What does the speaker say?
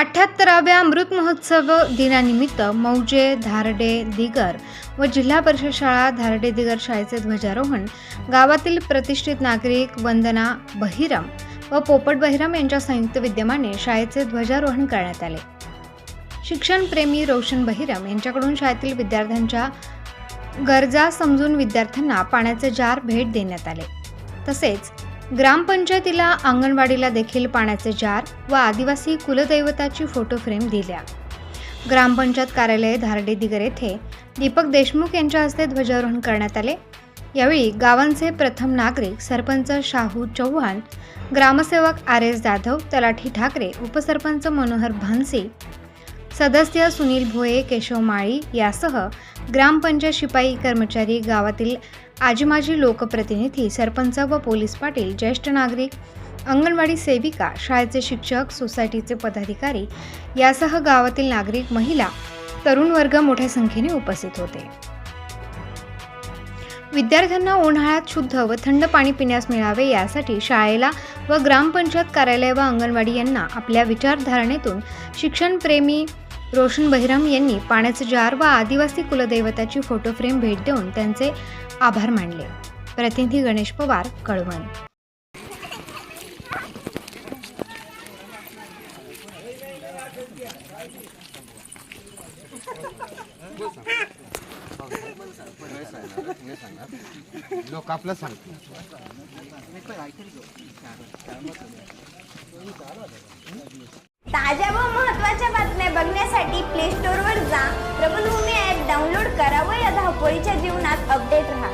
अठ्ठ्याहत्तराव्या अमृत महोत्सव दिनानिमित्त मौजे धारडे दिगर व जिल्हा परिषद शाळा धारडे दिगर शाळेचे ध्वजारोहण गावातील प्रतिष्ठित नागरिक वंदना बहिरम व पोपट बहिरम यांच्या संयुक्त विद्यमाने शाळेचे ध्वजारोहण करण्यात आले. शिक्षणप्रेमी रोशन बहिरम यांच्याकडून शाळेतील विद्यार्थ्यांच्या गरजा समजून विद्यार्थ्यांना पाण्याचे जार भेट देण्यात आले. तसेच ग्रामपंचायतीला अंगणवाडीला देखील पाण्याचे जार व आदिवासी कुलदैवताची फोटो फ्रेम दिल्या. ग्रामपंचायत कार्यालय धारडे दिगर येथे दीपक देशमुख यांच्या हस्ते ध्वजारोहण करण्यात आले. यावेळी गावांचे प्रथम नागरिक सरपंच शाहू चव्हाण ग्रामसेवक आर एस जाधव तलाठी ठाकरे उपसरपंच मनोहर भानसे सदस्य सुनील भोये केशव माळी यासह ग्रामपंचायत शिपाई कर्मचारी गावातील आजीमाजी लोकप्रतिनिधी सरपंच व पोलीस पाटील ज्येष्ठ नागरिक अंगणवाडी सेविका शाळेचे शिक्षक सोसायटीचे पदाधिकारी यासह गावातील नागरिक महिला तरुण वर्ग मोठ्या संख्येने उपस्थित होते. विद्यार्थ्यांना उन्हाळ्यात शुद्ध व थंड पाणी पिण्यास मिळावे यासाठी शाळेला व ग्रामपंचायत कार्यालय व अंगणवाडी यांना आपल्या विचारधारणेतून शिक्षणप्रेमी रोशन बहिरम यांनी पाण्याचे जार व आदिवासी कुलदैवताची फोटो फ्रेम भेट देऊन त्यांचे आभार मानले. प्रतिनिधी गणेश पवार कळवण. लोक आपलं सांगतो बघण्यासाठी प्ले स्टोअरवर जा. प्रबलभूमी ॲप डाउनलोड करा व या धावपळीच्या जीवनात अपडेट राहा.